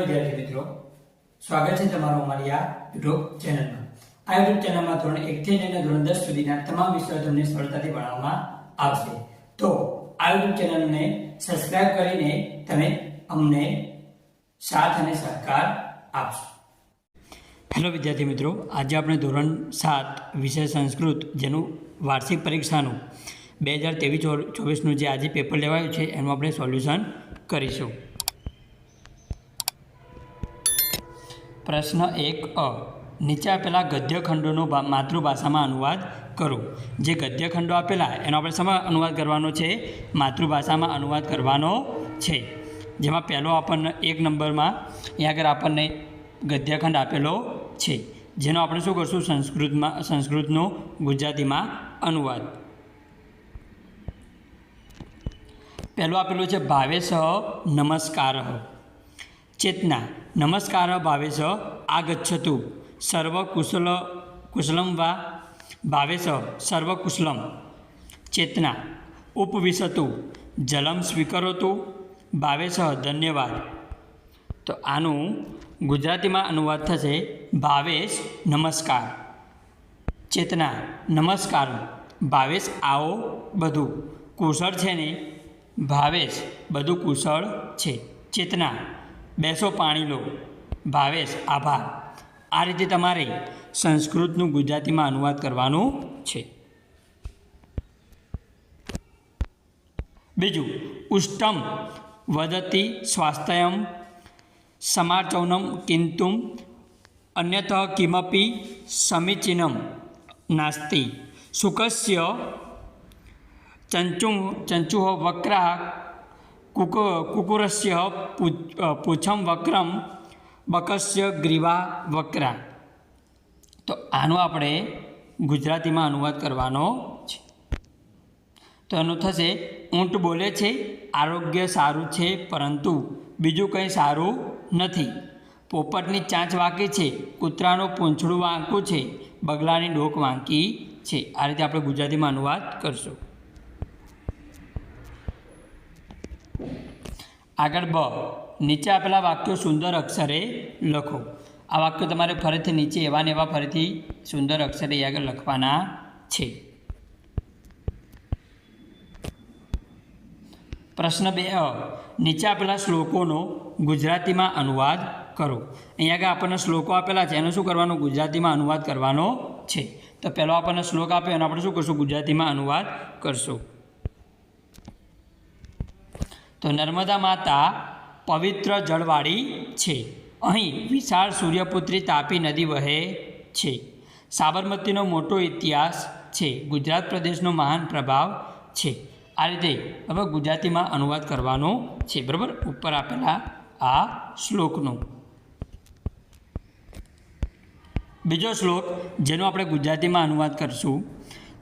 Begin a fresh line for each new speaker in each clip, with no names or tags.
વિદ્યાર્થી મિત્રો. સ્વાગત છે તમારું અમારી આ યુટ્યુબ ચેનલમાં. આ યુટ્યુબ ચેનલમાં ધોરણ એકથી લઈને ધોરણ દસ સુધીના તમામ વિષયો તમને સરળતાથી ભણાવવામાં આવશે. તો આ યુટ્યુબ ચેનલને સબસ્ક્રાઇબ કરીને તમે અમને સાથ અને સહકાર આપશો. હેલો વિદ્યાર્થી મિત્રો, આજે આપણે ધોરણ સાત વિષય સંસ્કૃત જેનું વાર્ષિક પરીક્ષાનું બે હજાર ત્રેવીસ ચોવીસનું જે આજે પેપર લેવાયું છે, એનું આપણે સોલ્યુશન કરીશું. પ્રશ્ન એક અ. નીચે આપેલા ગદ્યખંડોનો માતૃભાષામાં અનુવાદ કરો. જે ગદ્યખંડો આપેલા, એનો આપણે શેમાં અનુવાદ કરવાનો છે? માતૃભાષામાં અનુવાદ કરવાનો છે. જેમાં પહેલો આપણને એક નંબરમાં, અહીંયા આગળ આપણને ગદ્યખંડ આપેલો છે. જેનો આપણે શું કરશું? સંસ્કૃતમાં, સંસ્કૃતનો ગુજરાતીમાં અનુવાદ. પહેલું આપેલું છે, ભાવેશ નમસ્કાર. ચેતના. નમસ્કાર, ભાવેશ. આગચ્છતુ. સર્વકુશલ, કુશલમ વા? ભાવેશ, સર્વકુશલમ. ચેતના. ઉપવિશતુ. જલમ સ્વીકરોતુ. ભાવેશ, ધન્યવાદ. તો આનું ગુજરાતીમાં અનુવાદ થશે, ભાવેશ, નમસ્કાર. ચેતના. નમસ્કાર. ભાવેશ, આવો બધું. કુશળ છે ને? ભાવેશ, બધું કુશળ છે. ચેતના. બેસો પાણી લો. ભાવેશ, આભાર. આ રીતે તમારે સંસ્કૃતનું ગુજરાતીમાં અનુવાદ કરવાનું છે. બીજું, ઉષ્ટમ વદતી સ્વાસ્થ્યમ સમાચૌનમ કિંતુમ અન્યત કિમપી સમીચીનમ નાસ્તિ. સુખસ્ય ચંચુ ચંચુ વક્રા કુક કુકુરસ્ય પૂછમ વક્રમ બકસ્ય ગ્રીવા વક્રા તો આનો આપણે ગુજરાતીમાં અનુવાદ કરવાનો છે તો એનું થશે ઊંટ બોલે છે આરોગ્ય સારું છે પરંતુ બીજું કંઈ સારું નથી પોપટની ચાંચ વાંકી છે કૂતરાનું પૂંછડું વાંકું છે બગલાની ડોક વાંકી છે આ રીતે આપણે ગુજરાતીમાં અનુવાદ કરશું આગળ બ. નીચે આપેલા વાક્યો સુંદર અક્ષરે લખો. આ વાક્યો તમારે ફરીથી નીચે એવા ને એવા ફરીથી સુંદર અક્ષરે આગળ લખવાના છે. પ્રશ્ન બે અ. નીચે આપેલા શ્લોકોનો ગુજરાતીમાં અનુવાદ કરો. અહીંયા આગળ આપણને શ્લોકો આપેલા છે, એનો શું કરવાનું? ગુજરાતીમાં અનુવાદ કરવાનો છે. તો પહેલો આપણને શ્લોક આપ્યો એનો આપણે શું કરશું? ગુજરાતીમાં અનુવાદ કરશું. તો નર્મદા માતા પવિત્ર જળવાળી છે. અહીં વિશાળ સૂર્યપુત્રી તાપી નદી વહે છે. સાબરમતીનો મોટો ઇતિહાસ છે. ગુજરાત પ્રદેશનો મહાન પ્રભાવ છે. આ રીતે હવે ગુજરાતીમાં અનુવાદ કરવાનો છે. બરાબર? ઉપર આપેલા આ શ્લોકનો. બીજો શ્લોક જેનો આપણે ગુજરાતીમાં અનુવાદ કરશું,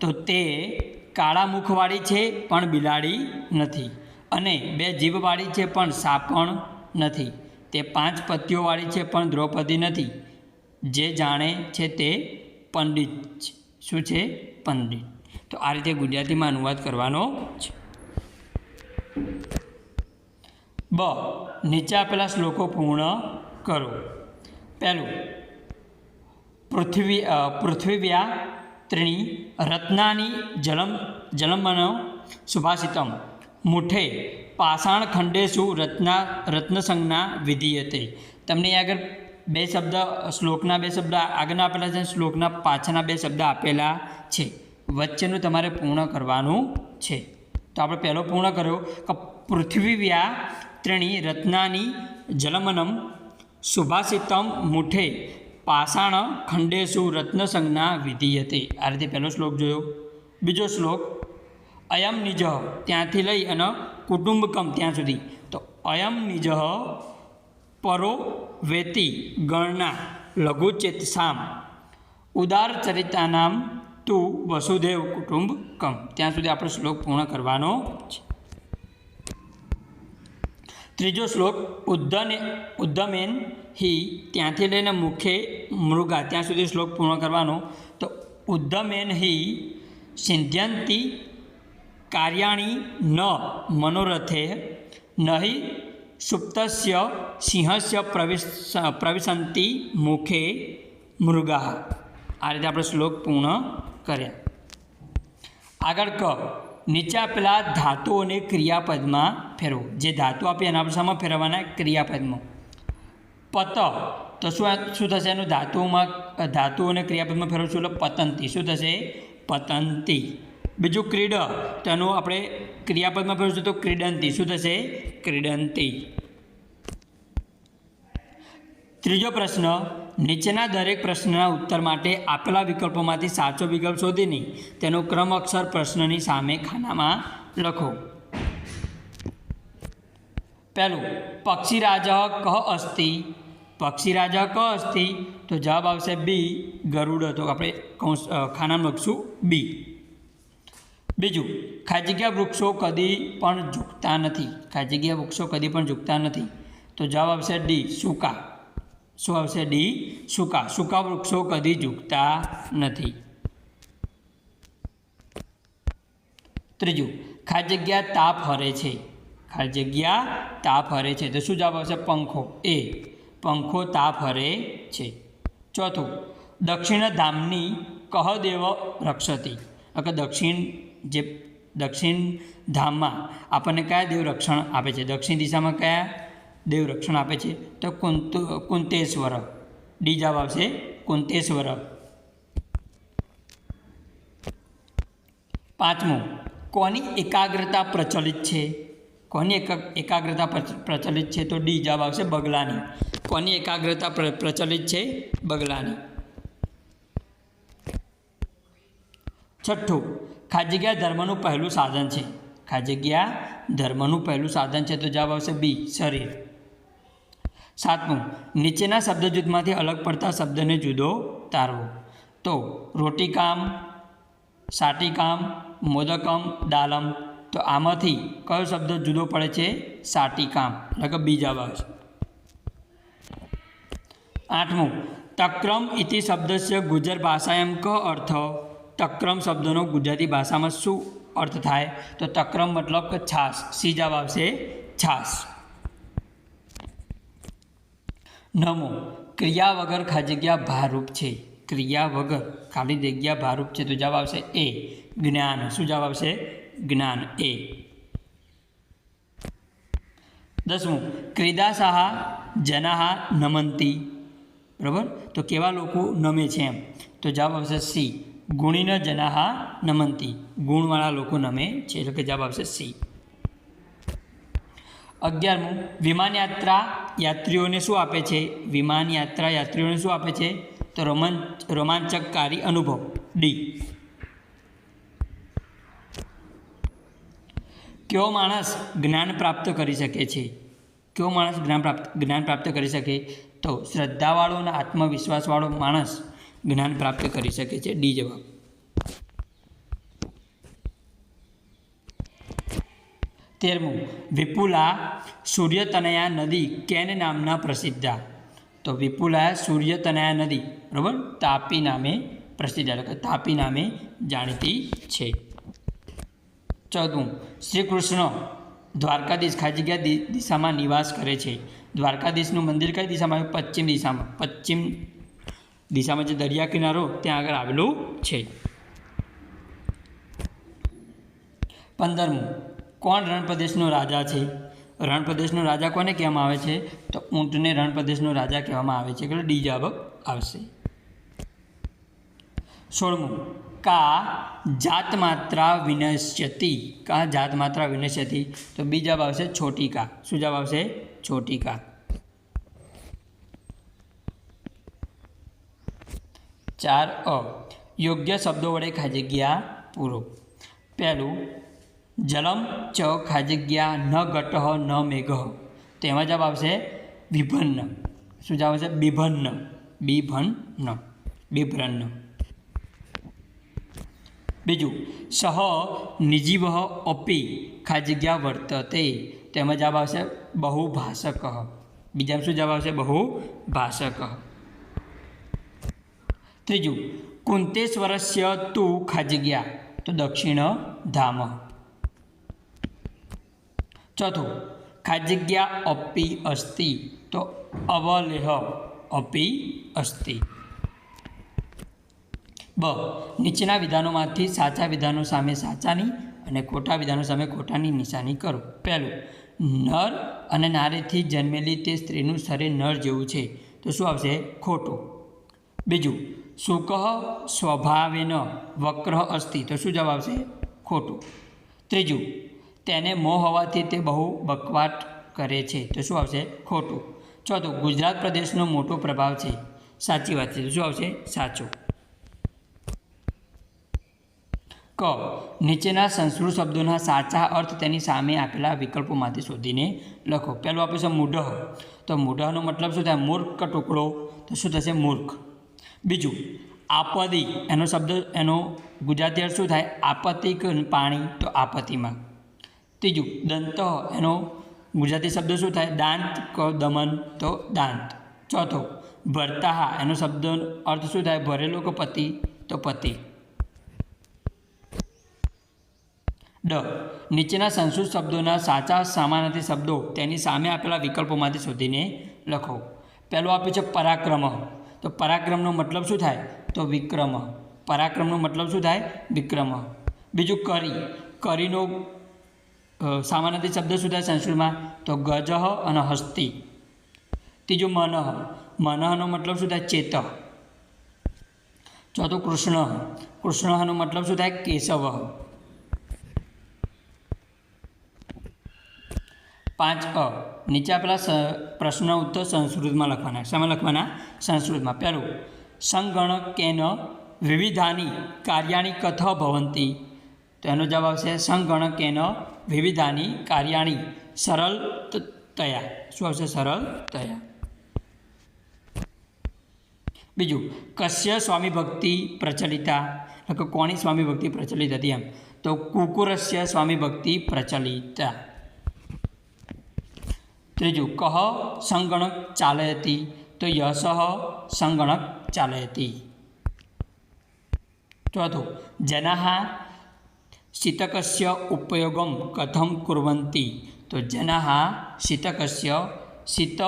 તો તે કાળા મુખવાળી છે, પણ બિલાડી નથી. અને બે જીભવાળી છે પણ સાપણ નથી. તે પાંચ પત્તીઓવાળી છે પણ દ્રૌપદી નથી. જે જાણે છે તે પંડિત શું છે? પંડિત. તો આ રીતે ગુજરાતીમાં અનુવાદ કરવાનો છે. બ. નીચે આપેલા શ્લોકો પૂર્ણ કરો. પહેલું. પૃથ્વી પૃથ્વીવ્યા ત્રીણી. રત્નાની જલમ, જલમનો સુભાષિતમ. મુઠે પાષાણ ખંડેશુ રત્ના, રત્નસંજ્ઞા વિધિયતે. તમને આગળ બે શબ્દ, શ્લોકના બે શબ્દ, આગળના આપેલા છે, શ્લોકના પાછળના બે શબ્દ આપેલા છે. વચ્ચેનું તમારે પૂર્ણ કરવાનું છે. તો આપણે પહેલો પૂર્ણ કર્યો કે પૃથ્વીવ્યા ત્રણી રત્નાની જલમનમ સુભાષિતમ મુઠે પાષાણ ખંડેશુ રત્નસંજ્ઞા વિધિયતે. આ રીતે પહેલો શ્લોક જોયો. બીજો શ્લોક અયમ નિજહ ત્યાંથી લઈ અને કુટુંબકમ ત્યાં સુધી. તો અયમ નિજહ પરો વેતી ગણના લઘુચેતસામ ઉદાર ચરિતાનામ તું વસુદેવ કુટુંબકમ. ત્યાં સુધી આપણે શ્લોક પૂર્ણ કરવાનો છે. ત્રીજો શ્લોક, ઉદ્ધને, ઉદ્ધમેન હી ત્યાંથી લઈને મુખે મૃગા. ત્યાં સુધી શ્લોક પૂર્ણ કરવાનો. તો ઉદ્ધમેન હી સિંધ્યંતી કાર્યાણી ન મનોરથે નહીં સુપ્તસ્ય સિંહસ્ય પ્રવિશ પ્રવિશંતિ મુખે મૃગા આ રીતે આપણે શ્લોક પૂર્ણ કર્યા. આગળ ક નીચે આપેલા ધાતુઓને ક્રિયાપદમાં ફેરવો. જે ધાતુ આપી એના ભાષામાં ફેરવવાના ક્રિયાપદમાં. પત, તો શું શું થશે? એનું ધાતુઓમાં ધાતુઓને ક્રિયાપદમાં ફેરવશું એટલે પતંતી. શું થશે? પતંતી. બીજું ક્રીડ, તો આપણે ક્રિયાપદમાં ફેરવશું તો ક્રીડંતી. શું થશે? ક્રીડંતી. ત્રીજો પ્રશ્ન, નીચેના દરેક પ્રશ્નના ઉત્તર માટે આપેલા વિકલ્પોમાંથી સાચો વિકલ્પ શોધીને તેનો ક્રમ અક્ષર પ્રશ્નની સામે ખાનામાં લખો. પહેલું પક્ષી રાજા કહ અસ્તિ? પક્ષીરાજ કહ અસ્તિ? તો જવાબ આવશે બી ગરુડ. હતો આપણે કૌશ ખાનામાં લખશું બી. બીજું, ખાજગ્યા વૃક્ષો કદી પણ ઝૂકતા નથી. ખાજગીયા વૃક્ષો કદી પણ ઝૂકતા નથી. તો જવાબ આવશે ડી, સૂકા. શું આવશે ડી? સૂકા. સૂકા વૃક્ષો કદી ઝૂકતા નથી. ત્રીજું, ખાજગ્યા જગ્યા તાપ હરે છે. ખાજગ્યા જગ્યા તાપ હરે છે. તો શું જવાબ આવશે? પંખો. એ, પંખો તાપ હરે છે. ચોથું, દક્ષિણ ધામની કહ દેવ રક્ષતી કે દક્ષિણ જે દક્ષિણ ધામમાં આપણને કયા દેવ રક્ષણ આપે છે? દક્ષિણ દિશામાં કયા દેવ રક્ષણ આપે છે? તો કુંત, કુંતેશ્વર. ડી જવાબ આવશે કુંતેશ્વર. પાંચમું, કોની એકાગ્રતા પ્રચલિત છે? કોની એકા- એકાગ્રતા પ્રચલિત છે? તો ડી જવાબ આવશે બગલાની. કોની એકાગ્રતા પ્ર- પ્રચલિત છે? બગલાની. છઠ્ઠું, ખાજગ્યા ધર્મનું પહેલું સાધન છે. ખાજગ્યા ધર્મનું પહેલું સાધન છે તો જવાબ આવશે બી, શરીર. સાતમું, નીચેના શબ્દ જૂથમાંથી અલગ પડતા શબ્દને જુદો તારવો. તો રોટીકામ સાટીકામ મોદકમ, દાલમ, તો આમાંથી કયો શબ્દ જુદો પડે છે? સાટીકામ એટલે કે બી જવાબ આવશે. આઠમું, તક્રમ ઇતિ શબ્દસ્ય ગુજર ભાષાયમ ક અર્થ? તક્રમ શબ્દનો ગુજરાતી ભાષામાં શું અર્થ થાય? તો તક્રમ મતલબ કે છાસ સી જવાબ આવશે છાસ નમો. ક્રિયા વગર ખાલી જગ્યા ભારરૂપ છે. ક્રિયા વગર ખાલી જગ્યા ભારરૂપ છે તો જવાબ આવશે એ. જ્ઞાન. શું જવાબ આવશે? જ્ઞાન. એ. દસમું. ક્રીદાશાહ જનાહા નમંતી. બરાબર? તો કેવા લોકો નમે છે એમ? તો જવાબ આવશે સી. ગુણીન જનાહા નમંતી. ગુણવાળા લોકો નમે છે. એટલે કે જવાબ આવશે સી. અગિયારમું, વિમાનયાત્રા યાત્રીઓને શું આપે છે? વિમાન યાત્રા યાત્રીઓને શું આપે છે? તો રોમાંચ રોમાંચકકારી અનુભવ. ડી. કયો માણસ જ્ઞાન પ્રાપ્ત કરી શકે છે? કયો માણસ જ્ઞાન પ્રાપ્ત જ્ઞાન પ્રાપ્ત કરી શકે? તો શ્રદ્ધાવાળો અને આત્મવિશ્વાસવાળો માણસ જ્ઞાન પ્રાપ્ત કરી શકે છે. ડી જવાબ. તેરમું, વિપુલા સૂર્યતનયા નદી કેન નામના પ્રસિદ્ધા. તો વિપુલા સૂર્યતનયા નદી, બરાબર? તાપી નામે પ્રસિદ્ધ. તાપી નામે જાણીતી છે. ચૌદમું શ્રી કૃષ્ણ દ્વારકાધીશ ખાલી દિશામાં નિવાસ કરે છે? દ્વારકાધીશનું મંદિર કઈ દિશામાં? આવ્યું પશ્ચિમ દિશામાં. પશ્ચિમ દિશામાં જે દરિયા કિનારો ત્યાં આગળ આવેલું છે. પંદરમું, કોણ રણપ્રદેશનો રાજા છે? રણપ્રદેશનો રાજા કોને કહેવામાં આવે છે? તો ઊંટને રણપ્રદેશનો રાજા કહેવામાં આવે છે. એટલે ડી જવાબ આવશે. સોળમું, કા જાત માત્રા વિનશ્યતી? કા જાત માત્રા વિનશ્યતી? તો બી જવાબ આવશે છોટી કા. શું જવાબ આવશે? છોટી કા. ચાર અ યોગ્ય શબ્દો વડે ખાલી જગ્યા પૂરો પહેલું જલમ ચ ખાલી જગ્યા ન ઘટ ન મેઘ તો એમાં જવાબ આવશે વિભન્ન શું જવાબ આવશે બિભન્ન બિભન્ન બિભ્રન્ન બીજું સહ નિજીવ અપી ખાલી જગ્યા વર્તતે તેમાં જવાબ આવશે બહુભાષક બીજામાં શું જવાબ આવશે બહુભાષક ત્રીજું, કુંતેશ્વરસ્ય તુ ખાજી ગયા. તો દક્ષિણ ધામ. ચોથું ગયા અપી અસ્તિ. તો અવલેહ અપી અસ્તિ. બ, નીચેના વિધાનોમાંથી સાચા વિધાનો સામે સાચાની અને ખોટા વિધાનો સામે ખોટાની નિશાની કરો. પહેલું, નર અને નારીથી જન્મેલી તે સ્ત્રીનું શરીર નર જેવું છે. તો શું આવશે? ખોટું. બીજું શુક સ્વભાવેન વક્ર અસ્થિ તો શું જવાબ આવશે? ખોટું. ત્રીજું, તેને મોહ હોવાથી તે બહુ બકવાટ કરે છે. તો શું આવશે? ખોટું. ચોથું, ગુજરાત પ્રદેશનો મોટો પ્રભાવ છે. સાચી વાત છે. શું આવશે? સાચું. ક, નીચેના સંસ્કૃત શબ્દોના સાચા અર્થ તેની સામે આપેલા વિકલ્પોમાંથી શોધીને લખો. પહેલું આપ્યું છે મૂઢ. તો મૂઢનો મતલબ શું થાય? મૂર્ખ ટુકડો. તો શું થશે? મૂર્ખ. બીજું આપદી એનો શબ્દ, એનો ગુજરાતી અર્થ શું થાય? આપત્તિક પાણી તો આપત્તિમાં. ત્રીજું, દંત, એનો ગુજરાતી શબ્દ શું થાય? દાંત ક દમન તો દાંત. ચોથો ભરતાહા એનો શબ્દ અર્થ શું થાય? ભરેલો કે પતિ? તો પતિ. ડ, નીચેના સંસ્કૃત શબ્દોના સાચા સામાનાર્થી શબ્દો તેની સામે આપેલા વિકલ્પોમાંથી શોધીને લખો. પહેલો આપ્યું છે પરાક્રમ. તો પરાક્રમનો મતલબ શું થાય? તો વિક્રમ. પરાક્રમનો મતલબ શું થાય? વિક્રમ. બીજું કરી. કરીનો સામાન્ય શબ્દ શું થાય સંસ્કૃતમાં? તો ગજહ અને હસ્તી. ત્રીજું મનઃ. મનહનો મતલબ શું થાય? ચેત ચોથું કૃષ્ણ. કૃષ્ણનો મતલબ શું થાય? કેશવ. પાંચ અ. નીચે આપેલા પ્રશ્નનો ઉત્તર સંસ્કૃતમાં લખવાના. શામાં લખવાના? સંસ્કૃતમાં. પહેલું સંગણકેન વિવિધાની કાર્યાણી કથ ભવંતી. તો એનો જવાબ આવશે સંગણકેન વિવિધાની કાર્યાણી સરળ તયા. શું આવશે? સરળ તયા. બીજું, કશ્ય સ્વામી ભક્તિ પ્રચલિતા. એટલે કોની સ્વામી ભક્તિ પ્રચલિત હતી એમ? તો કુકુરસ્ય સ્વામી ભક્તિ પ્રચલિતા. ત્રીજું કહ સંગણક ચાલયતી તો યશ સંગણક ચાલયતી ચોથું જનાઃ શીતકસ્ય ઉપયોગમ કથમ કુર્વન્તિ તો જનાઃ શીતકસ્ય શીત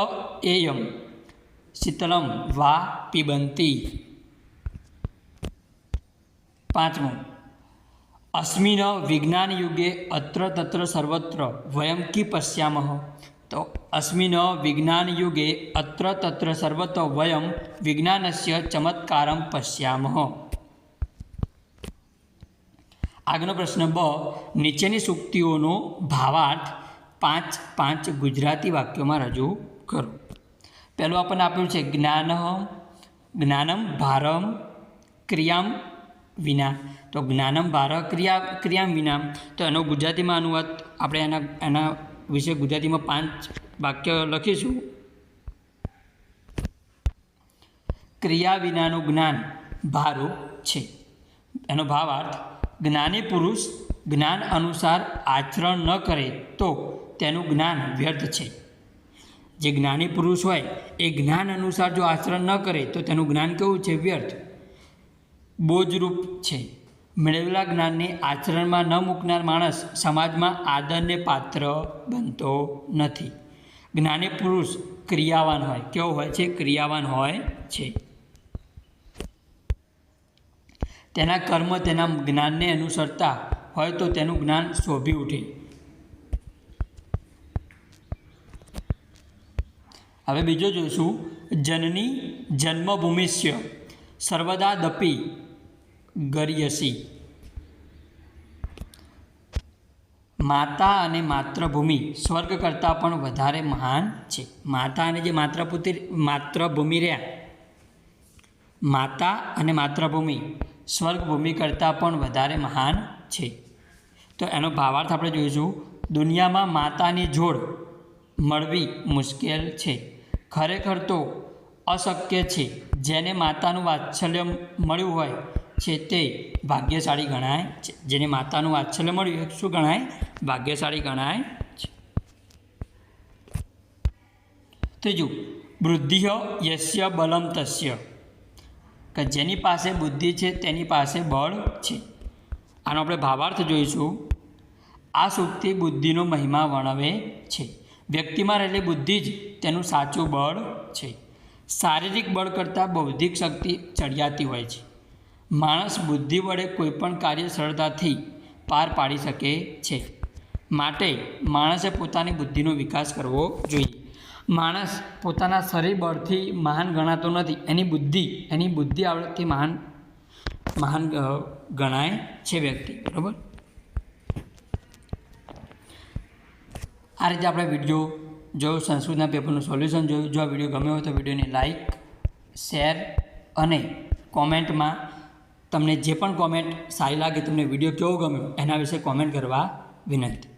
એયમ શીતલમ વા પિબંતી પાંચમું અસ્મિન વિજ્ઞાન યુગે અત્ર તત્ર સર્વત્ર વયમ કી પશ્યામઃ તો અસ્મિન વિજ્ઞાન યુગે અત્ર તત્ર સર્વત્ર વયમ વિજ્ઞાનસ્ય ચમત્કારમ પશ્યામઃ આગળનો પ્રશ્ન બ નીચેની સૂક્તિઓનો ભાવાર્થ પાંચ પાંચ ગુજરાતી વાક્યોમાં રજૂ કરો પહેલું આપણને આપ્યું છે જ્ઞાન જ્ઞાનમ ભારમ ક્રિયામ વિના તો જ્ઞાનમ ભાર ક્રિયા ક્રિયામ વિના તો એનો ગુજરાતીમાં અનુવાદ આપણે એના એના વિશે ગુજરાતીમાં પાંચ વાક્ય લખીશું. ક્રિયા વિનાનું જ્ઞાન ભારું છે. એનો ભાવાર્થ, જ્ઞાની પુરુષ જ્ઞાન અનુસાર આચરણ ન કરે તો તેનું જ્ઞાન વ્યર્થ છે. જે જ્ઞાની પુરુષ હોય, એ જ્ઞાન અનુસાર જો આચરણ ન કરે તો તેનું જ્ઞાન કેવું છે? વ્યર્થ. બોજરૂપ છે. મેળવેલા જ્ઞાનને આચરણમાં ન મૂકનાર માણસ સમાજમાં આદરને પાત્ર બનતો નથી. જ્ઞાની પુરુષ ક્રિયાવાન હોય. કેવો હોય છે? ક્રિયાવાન હોય છે. તેના કર્મ તેના જ્ઞાનને અનુસરતા હોય તો તેનું જ્ઞાન શોભી ઉઠે. હવે બીજો જોઈશું. જનની જન્મભૂમિષ્ય સર્વદા દપી. ગરિયસી. માતા અને માતૃભૂમિ સ્વર્ગ કરતાં પણ વધારે મહાન છે. માતા અને જે માતૃપુત્રી, માતૃભૂમિ રહ્યા. માતા અને માતૃભૂમિ સ્વર્ગભૂમિ કરતાં પણ વધારે મહાન છે. તો એનો ભાવાર્થ આપણે જોઈશું. દુનિયામાં માતાની જોડ મળવી મુશ્કેલ છે. ખરેખર તો અશક્ય છે. જેને માતાનું વાત્સલ્ય મળ્યું હોય છે તે ભાગ્યશાળી ગણાય છે. જેને માતાનું વાત્સલ્ય મળ્યું શું ગણાય? ભાગ્યશાળી ગણાય છે. ત્રીજું બુદ્ધિ યસ્ય બલમ તસ્ય. કે જેની પાસે બુદ્ધિ છે, તેની પાસે બળ છે. આનો આપણે ભાવાર્થ જોઈશું. આ સૂક્તિ બુદ્ધિનો મહિમા વર્ણવે છે. વ્યક્તિમાં રહેલી બુદ્ધિ જ તેનું સાચું બળ છે. શારીરિક બળ કરતાં બૌદ્ધિક શક્તિ ચડિયાતી હોય છે. માણસ બુદ્ધિ વડે કોઈપણ કાર્ય સરળતાથી પાર પાડી શકે છે. માટે માણસે પોતાની બુદ્ધિનો વિકાસ કરવો જોઈએ. માણસ પોતાના શરીર બળથી મહાન ગણાતો નથી. એની બુદ્ધિ એની બુદ્ધિ આવડતથી મહાન મહાન ગણાય છે વ્યક્તિ. બરાબર? આ રીતે આપણે વીડિયો જોયું સંસ્કૃતના પેપરનું સોલ્યુશન જોયું, જો આ વીડિયો ગમ્યો હોય તો વિડીયોને લાઈક, શેર અને કોમેન્ટમાં તમને જે પણ કોમેન્ટ સારી લાગે, તમને વીડિયો કેવો ગમ્યો, એના વિશે કોમેન્ટ કરવા વિનંતી.